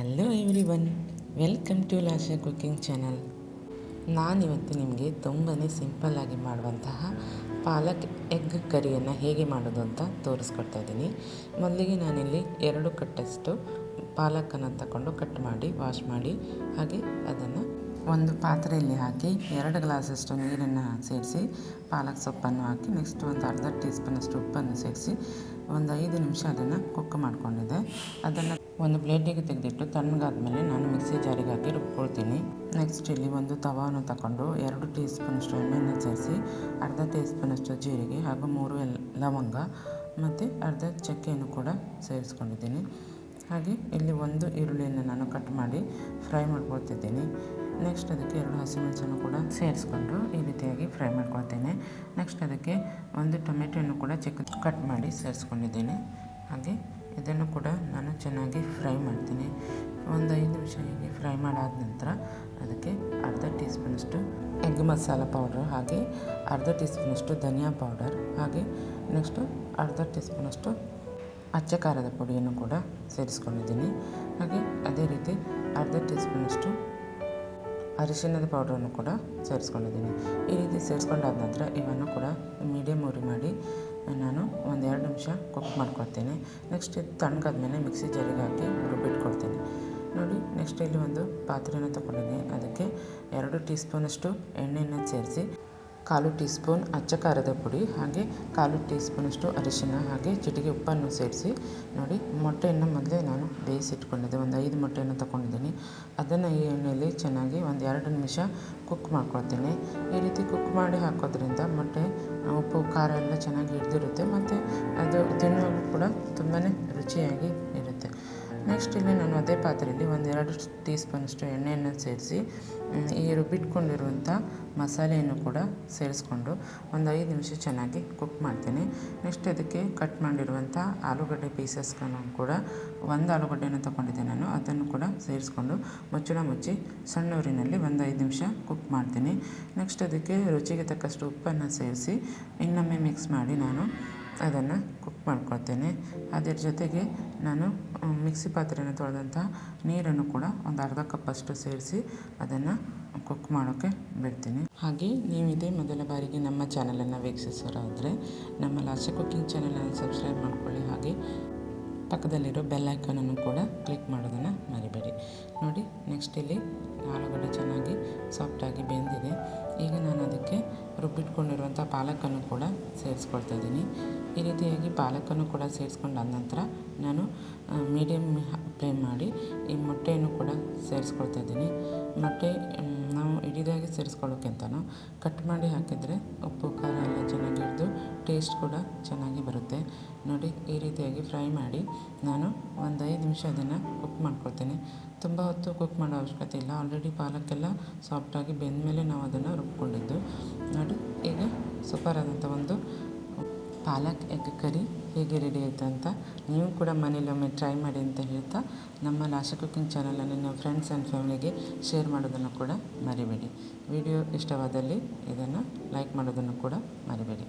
Hello everyone welcome to Lasha cooking channel ನಾನಿವತ್ತು ನಿಮಗೆ ತುಂಬಾ ಸಿಂಪಲ್ಲಾಗಿ ಮಾಡುವಂತಹ ಪಾಲಕ್ ಎಗ್ ಕರಿಯನ್ನು ಹೇಗೆ ಮಾಡೋದು ಅಂತ ತೋರಿಸ್ಕೊಡ್ತಾ ಇದ್ದೀನಿ. ಮೊದಲಿಗೆ ನಾನಿಲ್ಲಿ ಎರಡು ಕಟ್ಟಷ್ಟು ಪಾಲಕನ್ನು ತಗೊಂಡು ಕಟ್ ಮಾಡಿ ವಾಶ್ ಮಾಡಿ, ಹಾಗೆ ಅದನ್ನು ಒಂದು ಪಾತ್ರೆಯಲ್ಲಿ ಹಾಕಿ ಎರಡು ಗ್ಲಾಸಷ್ಟು ನೀರನ್ನು ಸೇರಿಸಿ ಪಾಲಕ್ ಸೊಪ್ಪನ್ನು ಹಾಕಿ ನೆಕ್ಸ್ಟ್ ಒಂದು ಅರ್ಧ ಟೀ ಸ್ಪೂನಷ್ಟು ಉಪ್ಪನ್ನು ಸೇರಿಸಿ ಒಂದು ಐದು ನಿಮಿಷ ಅದನ್ನು ಕುಕ್ ಮಾಡ್ಕೊಂಡಿದ್ದೆ. ಅದನ್ನು ಒಂದು ಪ್ಲೇಟಿಗೆ ತೆಗೆದಿಟ್ಟು ತಣ್ಣಗಾದ್ಮೇಲೆ ನಾನು ಮಿಕ್ಸಿ ಜಾರಿಗೆ ಹಾಕಿ ರುಬ್ಕೊಳ್ತೀನಿ. ನೆಕ್ಸ್ಟ್ ಇಲ್ಲಿ ಒಂದು ತವಾವನ್ನು ತಗೊಂಡು ಎರಡು ಟೀ ಸ್ಪೂನಷ್ಟು ಎಣ್ಣೆಯನ್ನು ಸೇರಿಸಿ, ಅರ್ಧ ಟೀ ಸ್ಪೂನಷ್ಟು ಜೀರಿಗೆ ಹಾಗೂ ಮೂರು ಲವಂಗ ಮತ್ತು ಅರ್ಧ ಚಕ್ಕೆಯನ್ನು ಕೂಡ ಸೇರಿಸ್ಕೊಂಡಿದ್ದೀನಿ. ಹಾಗೆ ಇಲ್ಲಿ ಒಂದು ಈರುಳ್ಳಿಯನ್ನು ನಾನು ಕಟ್ ಮಾಡಿ ಫ್ರೈ ಮಾಡ್ಕೊಳ್ತಿದ್ದೀನಿ. ನೆಕ್ಸ್ಟ್ ಅದಕ್ಕೆ ಎರಡು ಹಸಿಮೆಣಸನ್ನು ಕೂಡ ಸೇರಿಸ್ಕೊಂಡು ಈ ರೀತಿಯಾಗಿ ಫ್ರೈ ಮಾಡ್ಕೊಳ್ತೇನೆ. ನೆಕ್ಸ್ಟ್ ಅದಕ್ಕೆ ಒಂದು ಟೊಮೆಟೊಯನ್ನು ಕೂಡ ಚಿಕ್ಕ ಕಟ್ ಮಾಡಿ ಸೇರಿಸ್ಕೊಂಡಿದ್ದೀನಿ. ಹಾಗೆ ಇದನ್ನು ಕೂಡ ನಾನು ಚೆನ್ನಾಗಿ ಫ್ರೈ ಮಾಡ್ತೀನಿ. ಒಂದು ಐದು ನಿಮಿಷ ಹೀಗೆ ಫ್ರೈ ಮಾಡಾದ ನಂತರ ಅದಕ್ಕೆ ಅರ್ಧ ಟೀ ಸ್ಪೂನಷ್ಟು ಎಗ್ ಮಸಾಲ ಪೌಡರ್ ಹಾಗೆ ಅರ್ಧ ಟೀ ಸ್ಪೂನಷ್ಟು ಧನಿಯಾ ಪೌಡರ್ ಹಾಗೆ ನೆಕ್ಸ್ಟು ಅರ್ಧ ಟೀ ಸ್ಪೂನಷ್ಟು ಅಚ್ಚ ಖಾರದ ಪುಡಿಯನ್ನು ಕೂಡ ಸೇರಿಸ್ಕೊಂಡಿದ್ದೀನಿ. ಹಾಗೆ ಅದೇ ರೀತಿ ಅರ್ಧ ಟೀ ಸ್ಪೂನಷ್ಟು ಅರಿಶಿಣದ ಪೌಡ್ರನ್ನು ಕೂಡ ಸೇರಿಸ್ಕೊಂಡಿದ್ದೀನಿ. ಈ ರೀತಿ ಸೇರಿಸ್ಕೊಂಡಾದ ನಂತರ ಇವನ್ನು ಕೂಡ ಮೀಡಿಯಮ್ ಉರಿ ಮಾಡಿ ನಾನು ಒಂದು ಎರಡು ನಿಮಿಷ ಕುಕ್ ಮಾಡ್ಕೊಳ್ತೇನೆ. ನೆಕ್ಸ್ಟ್ ಇದು ತಣ್ಣಗಾದ್ಮೇಲೆ ಮಿಕ್ಸಿ ಜಾರಿಗೆ ಹಾಕಿ ರುಬ್ಬಿಟ್ಕೊಳ್ತೇನೆ. ನೋಡಿ ನೆಕ್ಸ್ಟ್ ಇಲ್ಲಿ ಒಂದು ಪಾತ್ರೆಯನ್ನು ತಗೊಂಡಿದ್ದೀನಿ. ಅದಕ್ಕೆ ಎರಡು ಟೀ ಸ್ಪೂನಷ್ಟು ಎಣ್ಣೆಯನ್ನು ಸೇರಿಸಿ ಕಾಲು ಟೀ ಸ್ಪೂನ್ ಅಚ್ಚ ಖಾರದ ಪುಡಿ, ಹಾಗೆ ಕಾಲು ಟೀ ಸ್ಪೂನಷ್ಟು ಅರಿಶಿನ, ಹಾಗೆ ಚಿಟಿಕೆ ಉಪ್ಪನ್ನು ಸೇರಿಸಿ ನೋಡಿ. ಮೊಟ್ಟೆಯನ್ನು ಮೊದಲೇ ನಾನು ಬೇಯಿಸಿಟ್ಕೊಂಡಿದ್ದೆ, ಒಂದು ಐದು ಮೊಟ್ಟೆಯನ್ನು ತಗೊಂಡಿದ್ದೀನಿ. ಅದನ್ನು ಈ ಎಣ್ಣೆಯಲ್ಲಿ ಚೆನ್ನಾಗಿ ಒಂದು ಎರಡು ನಿಮಿಷ ಕುಕ್ ಮಾಡ್ಕೊಳ್ತೀನಿ. ಈ ರೀತಿ ಕುಕ್ ಮಾಡಿ ಹಾಕೋದ್ರಿಂದ ಮೊಟ್ಟೆ, ಉಪ್ಪು, ಖಾರ ಎಲ್ಲ ಚೆನ್ನಾಗಿ ಹಿಡಿದಿರುತ್ತೆ, ಮತ್ತು ಅದು ತಿನ್ನೋಕ್ಕೂ ಕೂಡ ತುಂಬಾ ರುಚಿಯಾಗಿ ಇರುತ್ತೆ. ನೆಕ್ಸ್ಟ್ ಇಲ್ಲಿ ನಾನು ಅದೇ ಪಾತ್ರೆಯಲ್ಲಿ ಒಂದೆರಡು ಟೀ ಸ್ಪೂನಷ್ಟು ಎಣ್ಣೆಯನ್ನು ಸೇರಿಸಿ ಈ ರುಬ್ಬಿಟ್ಕೊಂಡಿರುವಂಥ ಮಸಾಲೆಯನ್ನು ಕೂಡ ಸೇರಿಸ್ಕೊಂಡು ಒಂದು ಐದು ನಿಮಿಷ ಚೆನ್ನಾಗಿ ಕುಕ್ ಮಾಡ್ತೀನಿ. ನೆಕ್ಸ್ಟ್ ಅದಕ್ಕೆ ಕಟ್ ಮಾಡಿರುವಂಥ ಆಲೂಗಡ್ಡೆ ಪೀಸಸ್ಗಳನ್ನು ಕೂಡ ಒಂದು ಆಲೂಗಡ್ಡೆನ ತೊಗೊಂಡಿದ್ದೆ ನಾನು. ಅದನ್ನು ಕೂಡ ಸೇರಿಸ್ಕೊಂಡು ಮುಚ್ಚಳ ಮುಚ್ಚಿ ಸಣ್ಣ ಊರಿನಲ್ಲಿ ಒಂದು ಐದು ನಿಮಿಷ ಕುಕ್ ಮಾಡ್ತೀನಿ. ನೆಕ್ಸ್ಟ್ ಅದಕ್ಕೆ ರುಚಿಗೆ ತಕ್ಕಷ್ಟು ಉಪ್ಪನ್ನು ಸೇರಿಸಿ ಇನ್ನೊಮ್ಮೆ ಮಿಕ್ಸ್ ಮಾಡಿ ನಾನು ಅದನ್ನು ಕುಕ್ ಮಾಡ್ಕೊಳ್ತೇನೆ. ಅದರ ಜೊತೆಗೆ ನಾನು ಮಿಕ್ಸಿ ಪಾತ್ರೆಯನ್ನು ತೊಳೆದಂಥ ನೀರನ್ನು ಕೂಡ ಒಂದು ಅರ್ಧ ಕಪ್ಪಷ್ಟು ಸೇರಿಸಿ ಅದನ್ನು ಕುಕ್ ಮಾಡೋಕ್ಕೆ ಬಿಡ್ತೀನಿ. ಹಾಗೆ ನೀವು ಇದೇ ಮೊದಲ ಬಾರಿಗೆ ನಮ್ಮ ಚಾನಲನ್ನು ವೀಕ್ಷಿಸೋರಾದರೆ ನಮ್ಮ ಲಾಸ್ಟ್ ಕುಕ್ಕಿಂಗ್ ಚಾನಲನ್ನು ಸಬ್ಸ್ಕ್ರೈಬ್ ಮಾಡ್ಕೊಳ್ಳಿ. ಹಾಗೆ ಪಕ್ಕದಲ್ಲಿರೋ ಬೆಲ್ ಐಕಾನನ್ನು ಕೂಡ ಕ್ಲಿಕ್ ಮಾಡೋದನ್ನು ಮರಿಬೇಡಿ. ನೋಡಿ ನೆಕ್ಸ್ಟ್ ಇಲ್ಲಿ ಆಲೂಗಡ್ಡೆ ಚೆನ್ನಾಗಿ ಸಾಫ್ಟಾಗಿ ಬೆಂದಿದೆ. ರುಬ್ಬಿಟ್ಕೊಂಡಿರುವಂಥ ಪಾಲಕನ್ನು ಕೂಡ ಸೇರಿಸ್ಕೊಳ್ತಾ ಇದ್ದೀನಿ. ಈ ರೀತಿಯಾಗಿ ಪಾಲಕನ್ನು ಕೂಡ ಸೇರಿಸ್ಕೊಂಡಾದ ನಂತರ ನಾನು ಮೀಡಿಯಮ್ ಫ್ಲೇಮ್ ಮಾಡಿ ಈ ಮೊಟ್ಟೆಯನ್ನು ಕೂಡ ಸೇರಿಸ್ಕೊಳ್ತಾ ಇದ್ದೀನಿ. ಮೊಟ್ಟೆ ನಾವು ಇಡೀದಾಗಿ ಸೇರಿಸ್ಕೊಳ್ಳೋಕ್ಕಿಂತನೂ ಕಟ್ ಮಾಡಿ ಹಾಕಿದರೆ ಉಪ್ಪು, ಖಾರ ಎಲ್ಲ ಚೆನ್ನಾಗಿ ಹಿಡಿದು ಟೇಸ್ಟ್ ಕೂಡ ಚೆನ್ನಾಗಿ ಬರುತ್ತೆ. ನೋಡಿ, ಈ ರೀತಿಯಾಗಿ ಫ್ರೈ ಮಾಡಿ ನಾನು ಒಂದು ಐದು ನಿಮಿಷ ಅದನ್ನು ಕುಕ್ ಮಾಡ್ಕೊಳ್ತೀನಿ. ತುಂಬ ಹೊತ್ತು ಕುಕ್ ಮಾಡೋ ಅವಶ್ಯಕತೆ ಇಲ್ಲ. ಆಲ್ರೆಡಿ ಪಾಲಕ್ಕೆಲ್ಲ ಸಾಫ್ಟಾಗಿ ಬೆಂದ ಮೇಲೆ ನಾವು ಅದನ್ನು ರುಬ್ಕೊಂಡಿದ್ದು. ನೋಡಿ, ಈಗ ಸೂಪರ್ ಆದಂಥ ಒಂದು ಪಾಲಕ್ ಎಗ್ ಕರಿ ಹೇಗೆ ರೆಡಿ ಆಯಿತು ಅಂತ ನೀವು ಕೂಡ ಮನೇಲಿ ಒಮ್ಮೆ ಟ್ರೈ ಮಾಡಿ ಅಂತ ಹೇಳ್ತಾ ನಮ್ಮ ಲಾಶ ಕುಕಿಂಗ್ ಚಾನಲನ್ನು ನಿಮ್ಮ ಫ್ರೆಂಡ್ಸ್ ಆ್ಯಂಡ್ ಫ್ಯಾಮಿಲಿಗೆ ಶೇರ್ ಮಾಡೋದನ್ನು ಕೂಡ ಮರಿಬೇಡಿ. ವಿಡಿಯೋ ಇಷ್ಟವಾದಲ್ಲಿ ಇದನ್ನು ಲೈಕ್ ಮಾಡೋದನ್ನು ಕೂಡ ಮರಿಬೇಡಿ.